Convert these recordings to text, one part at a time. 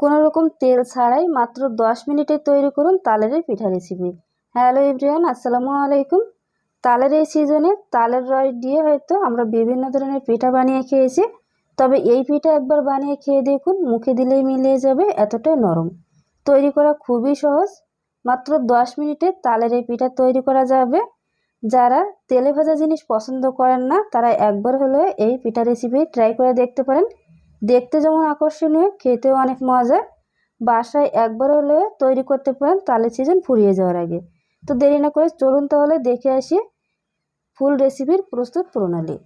কোনো রকম তেল ছাড়াই মাত্র দশ মিনিটে তৈরি করুন তালের পিঠা রেসিপি হ্যালো এভরিওয়ান আসসালামু আলাইকুম। তালের এই সিজনে তালের রস দিয়ে হয়তো আমরা বিভিন্ন ধরনের পিঠা বানিয়ে খেয়েছি। তবে এই পিঠা একবার বানিয়ে খেয়ে দেখুন, মুখে দিলেই মিলিয়ে যাবে এতটাই নরম। তৈরি করা খুবই সহজ। মাত্র দশ মিনিটে তালের এই পিঠা তৈরি করা যাবে। যারা তেলে ভাজা জিনিস পছন্দ করেন না, তারা একবার হলেও এই পিঠা রেসিপি ট্রাই করে দেখতে পারেন। দেখতে যেমন আকর্ষণীয়, খেতেও অনেক মজা। বাসায় একবার হলেও তৈরি করতে পারেন তালের সিজন ফুরিয়ে যাওয়ার আগে। তো দেরি না করে চলুন তাহলে দেখে আসি ফুল রেসিপির প্রস্তুত প্রণালী।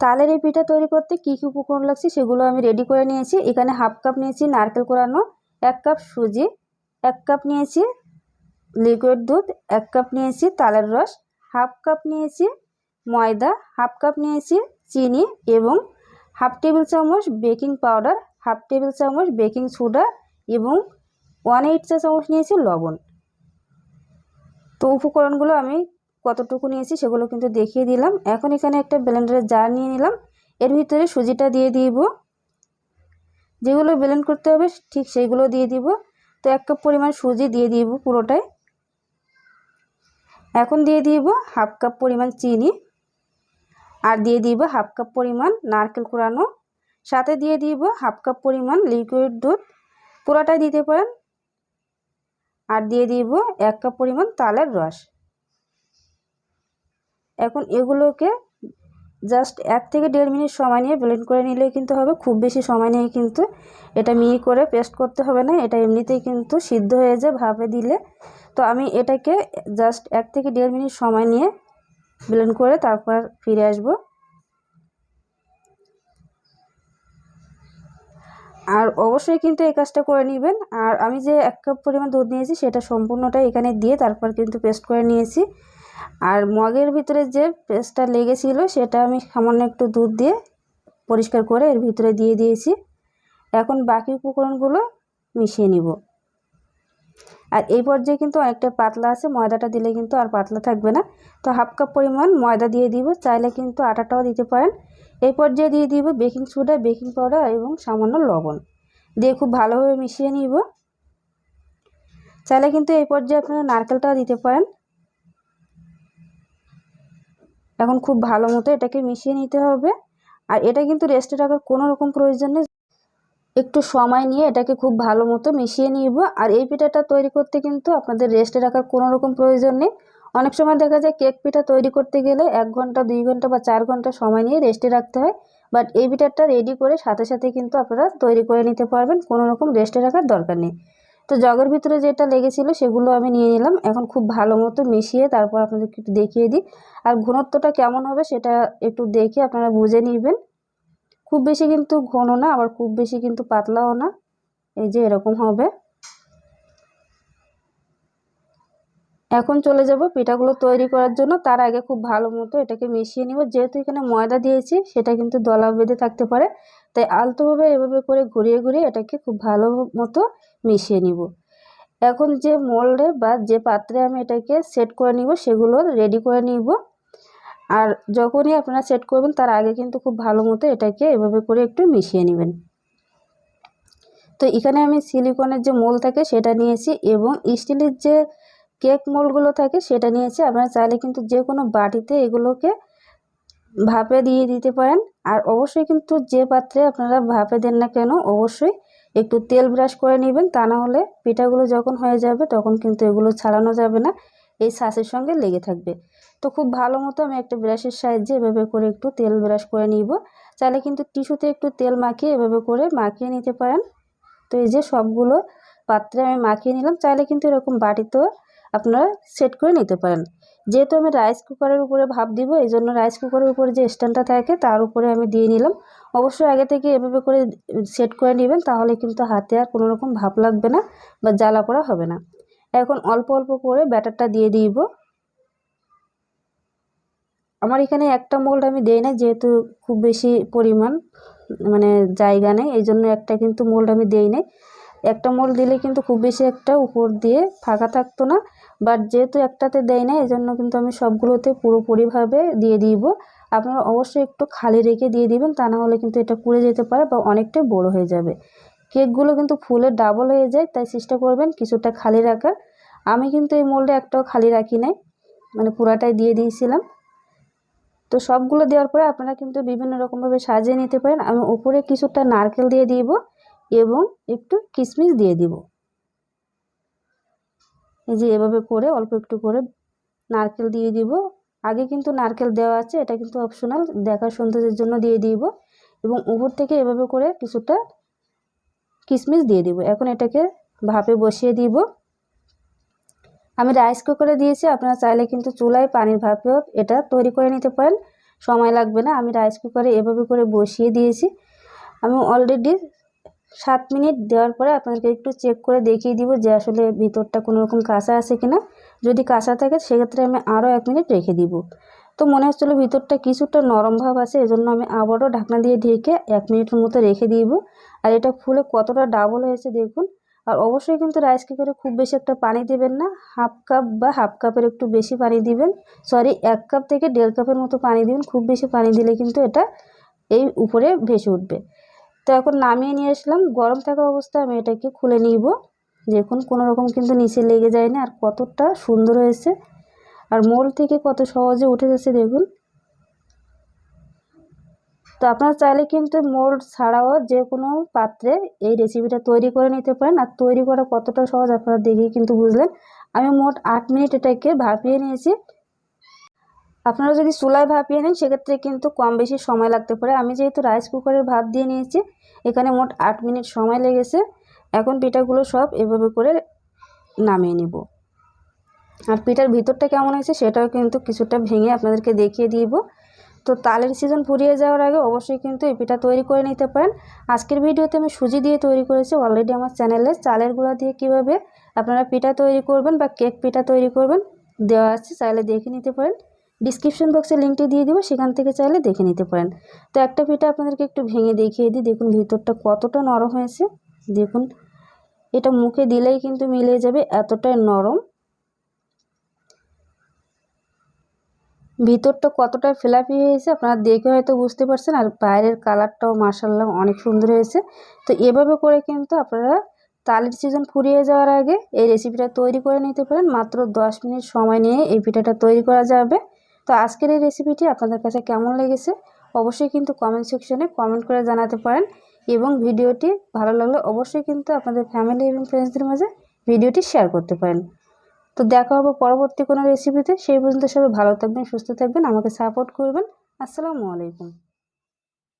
তালের এই পিঠা তৈরি করতে কী কী উপকরণ লাগছে সেগুলো আমি রেডি করে নিয়েছি। এখানে হাফ কাপ নিয়েছি নারকেল কোরানো, এক কাপ সুজি, এক কাপ নিয়েছি লিকুইড দুধ, এক কাপ নিয়েছি তালের রস হাফ কাপ নিয়েছি ময়দা হাফ কাপ নিয়েছি, চিনি এবং হাফ টেবিল চামচ বেকিং পাউডার, হাফ টেবিল চামচ বেকিং সোডা এবং ওয়ান এইট চা চামচ নিয়েছি লবণ। তো উপকরণগুলো আমি কতটুকু নিয়েছি সেগুলো কিন্তু দেখিয়ে দিলাম। এখন এখানে একটা ব্লেন্ডারের জার নিয়ে নিলাম। এর ভিতরে সুজিটা দিয়ে দিব। যেগুলো ব্লেন্ড করতে হবে ঠিক সেইগুলো দিয়ে দিব। তো এক কাপ পরিমাণ সুজি দিয়ে দিব পুরোটাই। এখন দিয়ে দিব হাফ কাপ পরিমাণ চিনি। আর দিয়ে দিব হাফ কাপ পরিমাণ নারকেল কুড়ানো। সাথে দিয়ে দিব হাফ কাপ পরিমাণ লিকুইড দুধ। পুরোটাই দিতে পারেন। আর দিয়ে দিব এক কাপ পরিমাণ তালের রস। এখন এগুলোকে জাস্ট এক থেকে দেড় মিনিট সময় নিয়ে ব্লেন্ড করে নিলেই কিন্তু হবে, খুব বেশি সময় নিয়ে কিন্তু এটা মিহি করে পেস্ট করতে হবে না, এটা এমনিতেই কিন্তু সিদ্ধ হয়ে যায় ভাপে দিলে। তো আমি এটাকে জাস্ট এক থেকে দেড় মিনিট সময় নিয়ে ব্লেন্ড করে তারপর ফিরে আসব। আর অবশ্যই কিন্তু এই কাজটা করে নেবেন। আর আমি যে এক কাপ পরিমাণ দুধ নিয়েছি, সেটা সম্পূর্ণটা এখানে দিয়ে তারপর কিন্তু পেস্ট করে নিয়েছি। আর মগের ভিতরে যে পেস্টটা লেগেছিল, সেটা আমি সামান্য একটু দুধ দিয়ে পরিষ্কার করে এর ভিতরে দিয়ে দিয়েছি। এখন বাকি উপকরণগুলো মিশিয়ে নিব। আর এই পর্যায়ে কিন্তু অনেকটা পাতলা আছে, ময়দাটা দিলে কিন্তু আর পাতলা থাকবে না। তো হাফ কাপ পরিমাণ ময়দা দিয়ে দিব, চাইলে কিন্তু আটাটাও দিতে পারেন। এই পর্যায়ে দিয়ে দিব বেকিং সোডা, বেকিং পাউডার এবং সামান্য লবণ। দিয়ে খুব ভালোভাবে মিশিয়ে নিব। চাইলে কিন্তু এই পর্যায়ে আপনারা নারকেলটাও দিতে পারেন। এখন খুব ভালো মতো এটাকে মিশিয়ে নিতে হবে। আর এটা কিন্তু রেস্টে রাখার কোনো রকম প্রয়োজন নেই। একটু সময় নিয়ে এটাকে খুব ভালো মতো মিশিয়ে নিব। আর এই পিঠাটা তৈরি করতে কিন্তু আপনাদের রেস্টে রাখার কোনো রকম প্রয়োজন নেই। অনেক সময় দেখা যায় কেক পিঠা তৈরি করতে গেলে এক ঘণ্টা, দুই ঘণ্টা বা চার ঘণ্টা সময় নিয়ে রেস্টে রাখতে হয়। বাট এই পিঠাটা রেডি করে সাথে সাথে কিন্তু আপনারা তৈরি করে নিতে পারবেন। কোনো রকম রেস্টে রাখার দরকার নেই। তো জগের ভিতরে যেটা লেগেছিল সেগুলো আমি নিয়ে নিলাম। এখন খুব ভালো মতো মিশিয়ে তারপর আপনাদেরকে একটু দেখিয়ে দিই। আর ঘনত্বটা কেমন হবে সেটা একটু দেখে আপনারা বুঝে নেবেন। খুব বেশি কিন্তু ঘন না, আবার খুব বেশি কিন্তু পাতলাও না। এই যে এরকম হবে। এখন চলে যাব পিঠাগুলো তৈরি করার জন্য। তার আগে খুব ভালো মতো এটাকে মিশিয়ে নিব। যেহেতু এখানে ময়দা দিয়েছি, সেটা কিন্তু দলা বেঁধে থাকতে পারে। তাই আলতোভাবে এভাবে করে ঘুরিয়ে ঘুরিয়ে এটাকে খুব ভালো মতো মিশিয়ে নিব। এখন যে মোল্ডে বা যে পাত্রে আমি এটাকে সেট করে নিব, সেগুলো রেডি করে নিব। আর যখনই আপনারা সেট করবেন, তার আগে কিন্তু খুব ভালো মতো এটাকে এভাবে করে একটু মিশিয়ে নেবেন। তো এখানে আমি সিলিকনের যে মোল থাকে, সেটা নিয়েছি এবং স্টিলের যে কেক মোলগুলো থাকে, সেটা নিয়েছি। আপনারা চাইলে কিন্তু যে কোনো বাটিতে এগুলোকে ভাপে দিয়ে দিতে পারেন। আর অবশ্যই কিন্তু যে পাত্রে আপনারা ভাপে দেন না কেন, অবশ্যই একটু তেল ব্রাশ করে নেবেন। তা না হলে পিঠাগুলো যখন হয়ে যাবে, তখন কিন্তু এগুলো ছাড়ানো যাবে না। এই শাঁসের সঙ্গে লেগে থাকবে। তো খুব ভালো মতো আমি একটা ব্রাশের সাহায্যে এভাবে করে একটু তেল ব্রাশ করে নিব। চাইলে কিন্তু টিস্যুতে একটু তেল মাখিয়ে এভাবে করে মাখিয়ে নিতে পারেন। তো এই যে সবগুলো পাত্রে আমি মাখিয়ে নিলাম, চাইলে কিন্তু এরকম বাটিতেও আপনারা সেট করে নিতে পারেন। যেহেতু আমি রাইস কুকারের উপরে ভাপ দিব, এই জন্য রাইস কুকারের উপরে যে স্ট্যান্ডটা থাকে তার উপরে আমি দিয়ে নিলাম। অবশ্যই আগে থেকে এভাবে করে সেট করে নেবেন, তাহলে কিন্তু হাতে আর কোনো রকম ভাপ লাগবে না বা জ্বালা করা হবে না। এখন অল্প অল্প করে ব্যাটারটা দিয়ে দিব। আমার এখানে একটা মোল্ড আমি দেই না যেহেতু খুব বেশি পরিমাণ মানে জায়গা নেই, এই জন্য একটা কিন্তু মোল্ড আমি দেই নাই। একটা মোল্ড দিলে কিন্তু খুব বেশি একটা উপর দিয়ে ফাঁকা থাকতো না বাট যেহেতু একটাতে দেয় না এই জন্য কিন্তু আমি সবগুলোতে পুরোপুরিভাবে দিয়ে দিব। আপনারা অবশ্যই একটু খালি রেখে দিয়ে দিবেন, তা না হলে কিন্তু এটা পুড়ে যেতে পারে বা অনেকটাই বড় হয়ে যাবে। কেকগুলো কিন্তু ফুলে ডাবল হয়ে যায়, তাই চেষ্টা করবেন কিছুটা খালি রাখার। আমি কিন্তু এই মোল্ডে একটাও খালি রাখি নাই মানে পুরাটাই দিয়ে দিয়েছিলাম। তো সবগুলো দেওয়ার পরে আপনারা কিন্তু বিভিন্ন রকমভাবে সাজিয়ে নিতে পারেন। আমি উপরে কিছুটা নারকেল দিয়ে দিব এবং একটু কিশমিশ দিয়ে দিব। এই যে এভাবে করে, অল্প একটু করে নারকেল দিয়ে দিব। আগে কিন্তু নারকেল দেওয়া আছে, এটা কিন্তু অপশনাল। দেখার সৌন্দর্যের জন্য দিয়ে দিব এবং উপর থেকে এভাবে করে কিছুটা কিশমিশ দিয়ে দিব। এখন এটাকে ভাপে বসিয়ে দিব। আমি রাইস কুকারে দিয়েছি, আপনারা চাইলে কিন্তু চুলায় পানির ভাপেও এটা তৈরি করে নিতে পারেন। সময় লাগবে না, আমি রাইস কুকারে এভাবে করে বসিয়ে দিয়েছি। আমি অলরেডি সাত মিনিট দেওয়ার পরে আপনাদেরকে একটু চেক করে দেখিয়ে দিব যে আসলে ভিতরটা কোনো রকম কাঁচা আছে কি না যদি কাঁচা থাকে, সেক্ষেত্রে আমি আরও এক মিনিট রেখে দিব। তো মনে হচ্ছিল ভিতরটা কিছুটা নরম ভাব আছে, এজন্য আমি আবারও ঢাকনা দিয়ে ঢেকে এক মিনিটের মতো রেখে দিব। আর এটা ফুলে কতটা ডাবল হয়েছে দেখুন। আর অবশ্যই কিন্তু রাইস কুকারে খুব বেশি একটা পানি দেবেন না। হাফ কাপ বা হাফ কাপের একটু বেশি পানি দিবেন। সরি এক কাপ থেকে দেড় কাপের মতো পানি দিবেন। খুব বেশি পানি দিলে কিন্তু এটা এই উপরে ভেসে উঠবে। তো এখন নামিয়ে নিয়ে আসলাম। গরম থাকা অবস্থায় আমি এটাকে খুলে নিব। দেখুন, কোনো রকম কিন্তু নিচে লেগে যায়নি। আর কতটা সুন্দর হয়েছে। আর মোল থেকে কত সহজে উঠে যাচ্ছে দেখুন। তো আপনারা চাইলে কিন্তু মোল্ড ছাড়াও যে কোনো পাত্রে এই রেসিপিটা তৈরি করে নিতে পারেন। আর তৈরি করা কতটা সহজ আপনারা দেখেই কিন্তু বুঝলেন। আমি মোট আট মিনিট এটাকে ভাপিয়ে নিয়েছি। আপনারা যদি চুলায় ভাপিয়ে নেন, সেক্ষেত্রে কিন্তু কম বেশি সময় লাগতে পারে। আমি যেহেতু রাইস কুকারের ভাত দিয়ে নিয়েছি, এখানে মোট আট মিনিট সময় লেগেছে। এখন পিঠাগুলো সব এভাবে করে নামিয়ে নিব। আর পিঠার ভিতরটা কেমন হয়েছে, সেটাও কিন্তু কিছুটা ভেঙে আপনাদেরকে দেখিয়ে দিব। তো তালের সিজন ফুরিয়ে যাওয়ার আগে অবশ্যই কিন্তু এই পিঠা তৈরি করে নিতে পারেন। আজকের ভিডিওতে আমি সুজি দিয়ে তৈরি করেছি অলরেডি আমার চ্যানেলে চালের গুঁড়া দিয়ে কীভাবে আপনারা পিঠা তৈরি করবেন বা কেক পিঠা তৈরি করবেন, দেওয়া আছে, চাইলে দেখে নিতে পারেন। ডিসক্রিপশন বক্সে লিঙ্কটি দিয়ে দিব, সেখান থেকে চাইলে দেখে নিতে পারেন। তো একটা পিঠা আপনাদেরকে একটু ভেঙে দেখিয়ে দিই, দেখুন ভিতরটা কতটা নরম হয়েছে। দেখুন, এটা মুখে দিলেই কিন্তু মিলে যাবে, এতটাই নরম। ভিতরটা কতটা ফেলাফি হয়েছে আপনারা দেখে হয়তো বুঝতে পারছেন, আর বাইরের কালারটাও মার্শাল্লাহ অনেক সুন্দর হয়েছে। তো এভাবে করে কিন্তু আপনারা তালের সিজন ফুরিয়ে যাওয়ার আগে এই রেসিপিটা তৈরি করে নিতে পারেন। মাত্র দশ মিনিট সময় নিয়ে এই পিঠাটা তৈরি করা যাবে। তো আজকের এই রেসিপিটি আপনাদের কাছে কেমন লেগেছে অবশ্যই কিন্তু কমেন্ট সেকশনে কমেন্ট করে জানাতে পারেন। এবং ভিডিওটি ভালো লাগলে অবশ্যই কিন্তু আপনাদের ফ্যামিলি এবং ফ্রেন্ডসদের মাঝে ভিডিওটি শেয়ার করতে পারেন। তো দেখা হবে পরবর্তী কোনো রেসিপিতে সেই পর্যন্ত সবাই ভালো থাকবেন, সুস্থ থাকবেন, আমাকে সাপোর্ট করবেন। আসসালামু আলাইকুম।